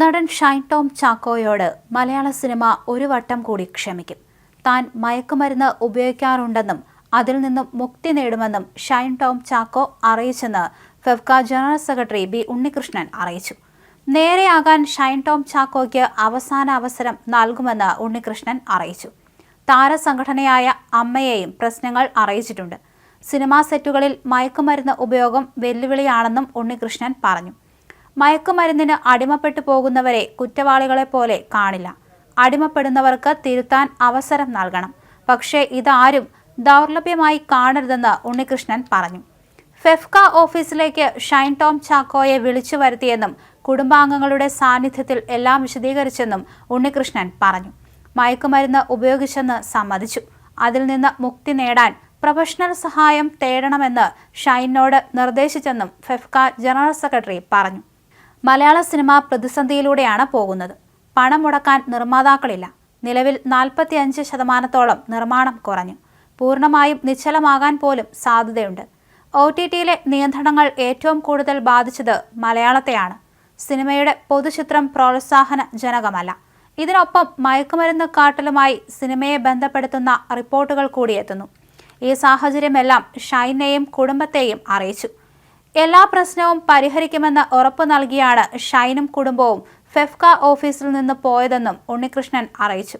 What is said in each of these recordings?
നടൻ ഷൈൻ ടോം ചാക്കോയോട് മലയാള സിനിമ ഒരു വട്ടം കൂടി ക്ഷമിക്കും. താൻ മയക്കുമരുന്ന് ഉപയോഗിക്കാറുണ്ടെന്നും അതിൽ നിന്നും മുക്തി നേടുമെന്നും Shine Tom Chacko അറിയിച്ചെന്ന് FEFKA general secretary B Unnikrishnan അറിയിച്ചു. നേരെയാകാൻ ഷൈൻ ടോം ചാക്കോയ്ക്ക് അവസാന അവസരം നൽകുമെന്ന് ഉണ്ണികൃഷ്ണൻ അറിയിച്ചു. താരസംഘടനയായ അമ്മയെയും പ്രശ്നങ്ങൾ അറിയിച്ചിട്ടുണ്ട്. സിനിമാ സെറ്റുകളിൽ മയക്കുമരുന്ന് ഉപയോഗം വെല്ലുവിളിയാണെന്നും ഉണ്ണികൃഷ്ണൻ പറഞ്ഞു. മയക്കുമരുന്നിന് അടിമപ്പെട്ടു പോകുന്നവരെ കുറ്റവാളികളെ പോലെ കാണില്ല. അടിമപ്പെടുന്നവർക്ക് തിരുത്താൻ അവസരം നൽകണം. പക്ഷേ ഇതാരും ദൗർലഭ്യമായി കാണരുതെന്ന് ഉണ്ണികൃഷ്ണൻ പറഞ്ഞു. ഫെഫ്ക ഓഫീസിലേക്ക് ഷൈൻ ടോം ചാക്കോയെ വിളിച്ചു വരുത്തിയെന്നും കുടുംബാംഗങ്ങളുടെ സാന്നിധ്യത്തിൽ എല്ലാം വിശദീകരിച്ചെന്നും ഉണ്ണികൃഷ്ണൻ പറഞ്ഞു. മയക്കുമരുന്ന് ഉപയോഗിച്ചെന്ന് സമ്മതിച്ചു. അതിൽ നിന്ന് മുക്തി നേടാൻ പ്രൊഫഷണൽ സഹായം തേടണമെന്ന് ഷൈനോട് നിർദ്ദേശിച്ചെന്നും ഫെഫ്ക ജനറൽ സെക്രട്ടറി പറഞ്ഞു. മലയാള സിനിമ പ്രതിസന്ധിയിലൂടെയാണ് പോകുന്നത്. പണം മുടക്കാൻ നിർമ്മാതാക്കളില്ല. നിലവിൽ നാൽപ്പത്തിയഞ്ച് ശതമാനത്തോളം നിർമ്മാണം കുറഞ്ഞു. പൂർണമായും നിശ്ചലമാകാൻ പോലും സാധ്യതയുണ്ട്. ഒ ടി ടിയിലെ നിയന്ത്രണങ്ങൾ ഏറ്റവും കൂടുതൽ ബാധിച്ചത് മലയാളത്തെയാണ്. സിനിമയുടെ പൊതുചിത്രം പ്രോത്സാഹന ജനകമല്ല ഇതിനൊപ്പം മയക്കുമരുന്ന് കാട്ടലുമായി സിനിമയെ ബന്ധപ്പെടുത്തുന്ന റിപ്പോർട്ടുകൾ കൂടിയെത്തുന്നു ഈ സാഹചര്യമെല്ലാം ഷൈനെയും കുടുംബത്തെയും അറിയിച്ചു. എല്ലാ പ്രശ്നവും പരിഹരിക്കുമെന്ന് ഉറപ്പ് നൽകിയാണ് ഷൈനും കുടുംബവും ഫെഫ്ക ഓഫീസിൽ നിന്ന് പോയതെന്നും ഉണ്ണികൃഷ്ണൻ അറിയിച്ചു.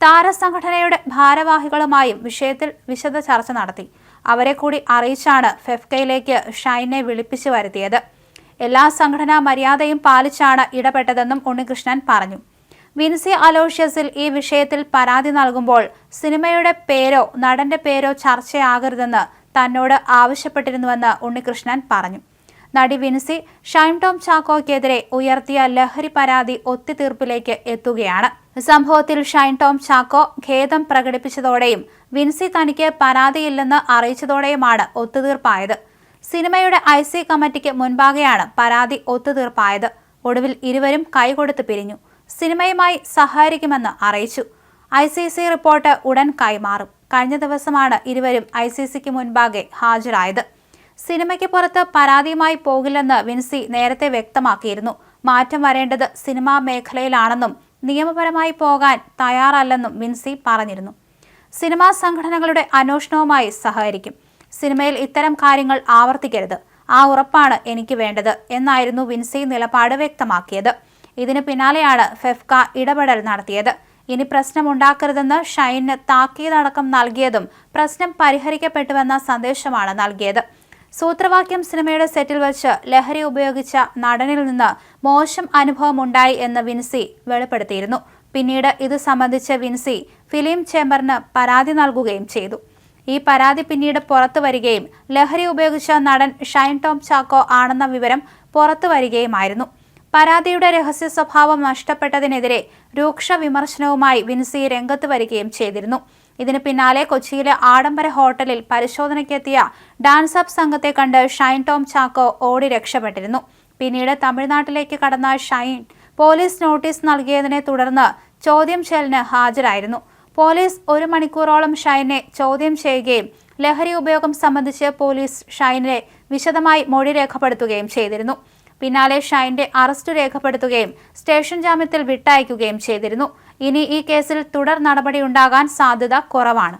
താരസംഘടനയുടെ ഭാരവാഹികളുമായും വിഷയത്തിൽ വിശദ ചർച്ച നടത്തി. അവരെ കൂടി അറിയിച്ചാണ് ഫെഫ്കയിലേക്ക് ഷൈനെ വിളിപ്പിച്ചു വരുത്തിയത്. എല്ലാ സംഘടനാ മര്യാദയും പാലിച്ചാണ് ഇടപെട്ടതെന്നും ഉണ്ണികൃഷ്ണൻ പറഞ്ഞു. വിൻസി അലോഷ്യസിൽ ഈ വിഷയത്തിൽ പരാതി നൽകുമ്പോൾ സിനിമയുടെ പേരോ നടന്റെ പേരോ ചർച്ചയാകരുതെന്ന് തന്നോട് ആവശ്യപ്പെട്ടിരുന്നുവെന്ന് ഉണ്ണികൃഷ്ണൻ പറഞ്ഞു. നടി വിൻസി ഷൈൻ ടോം ചാക്കോയ്ക്കെതിരെ ഉയർത്തിയ ലഹരി പരാതി ഒത്തുതീർപ്പിലേക്ക് എത്തുകയാണ്. സംഭവത്തിൽ ഷൈൻ ടോം ചാക്കോ ഖേദം പ്രകടിപ്പിച്ചതോടെയും വിൻസി തനിക്ക് പരാതിയില്ലെന്ന് അറിയിച്ചതോടെയുമാണ് ഒത്തുതീർപ്പായത്. സിനിമയുടെ ഐ സി കമ്മിറ്റിക്ക് മുൻപാകെയാണ് പരാതി ഒത്തുതീർപ്പായത്. ഒടുവിൽ ഇരുവരും കൈകൊടുത്ത് പിരിഞ്ഞു. സിനിമയുമായി സഹകരിക്കുമെന്ന് അറിയിച്ചു. ഐ സി സി റിപ്പോർട്ട് ഉടൻ കൈമാറും. കഴിഞ്ഞ ദിവസമാണ് ഇരുവരും ഐ സി സിക്ക് മുൻപാകെ ഹാജരായത്. സിനിമയ്ക്ക് പുറത്ത് പരാതിയുമായി പോകില്ലെന്ന് വിൻസി നേരത്തെ വ്യക്തമാക്കിയിരുന്നു. മാറ്റം വരേണ്ടത് സിനിമാ മേഖലയിലാണെന്നും നിയമപരമായി പോകാൻ തയ്യാറല്ലെന്നും വിൻസി പറഞ്ഞിരുന്നു. സിനിമാ സംഘടനകളുടെ അന്വേഷണവുമായി സഹകരിക്കും. സിനിമയിൽ ഇത്തരം കാര്യങ്ങൾ ആവർത്തിക്കരുത്. ആ ഉറപ്പാണ് എനിക്ക് വേണ്ടത് എന്നായിരുന്നു വിൻസി നിലപാട് വ്യക്തമാക്കിയത്. ഇതിന് പിന്നാലെയാണ് ഫെഫ്ക ഇടപെടൽ നടത്തിയത്. ഇനി പ്രശ്നമുണ്ടാക്കരുതെന്ന് ഷൈന് താക്കീതടക്കം നൽകിയതും പ്രശ്നം പരിഹരിക്കപ്പെട്ടുവെന്ന സന്ദേശമാണ് നൽകിയത്. സൂത്രവാക്യം സിനിമയുടെ സെറ്റിൽ വെച്ച് ലഹരി ഉപയോഗിച്ച നടനിൽ നിന്ന് മോശം അനുഭവം ഉണ്ടായി എന്ന് വിൻസി വെളിപ്പെടുത്തിയിരുന്നു. പിന്നീട് ഇത് സംബന്ധിച്ച് വിൻസി ഫിലിം ചേംബറിന് പരാതി നൽകുകയും ചെയ്തു. ഈ പരാതി പിന്നീട് പുറത്തു വരികയും ലഹരി ഉപയോഗിച്ച നടൻ ഷൈൻ ടോം ചാക്കോ ആണെന്ന വിവരം പുറത്തു വരികയുമായിരുന്നു. പരാതിയുടെ രഹസ്യ സ്വഭാവം നഷ്ടപ്പെട്ടതിനെതിരെ രൂക്ഷ വിമർശനവുമായി വിൻസി രംഗത്ത് വരികയും ചെയ്തിരുന്നു. ഇതിന് പിന്നാലെ കൊച്ചിയിലെ ആഡംബര ഹോട്ടലിൽ പരിശോധനയ്ക്കെത്തിയ ഡാൻസ് അപ്പ് സംഘത്തെ കണ്ട് ഷൈൻ ടോം ചാക്കോ ഓടി രക്ഷപ്പെട്ടിരുന്നു. പിന്നീട് തമിഴ്നാട്ടിലേക്ക് കടന്ന ഷൈൻ പോലീസ് നോട്ടീസ് നൽകിയതിനെ തുടർന്ന് ചോദ്യം ചെയ്യലിന് ഹാജരായിരുന്നു. പോലീസ് ഒരു മണിക്കൂറോളം ഷൈനെ ചോദ്യം ചെയ്യുകയും ലഹരി ഉപയോഗം സംബന്ധിച്ച് പോലീസ് ഷൈനെ വിശദമായി മൊഴി രേഖപ്പെടുത്തുകയും ചെയ്തിരുന്നു. പിന്നാലെ ഷൈന്റെ അറസ്റ്റ് രേഖപ്പെടുത്തുകയും സ്റ്റേഷൻ ജാമ്യത്തിൽ വിട്ടയക്കുകയും ചെയ്തിരുന്നു. ഇനി ഈ കേസിൽ തുടർ നടപടിയുണ്ടാകാൻ സാധ്യത കുറവാണ്.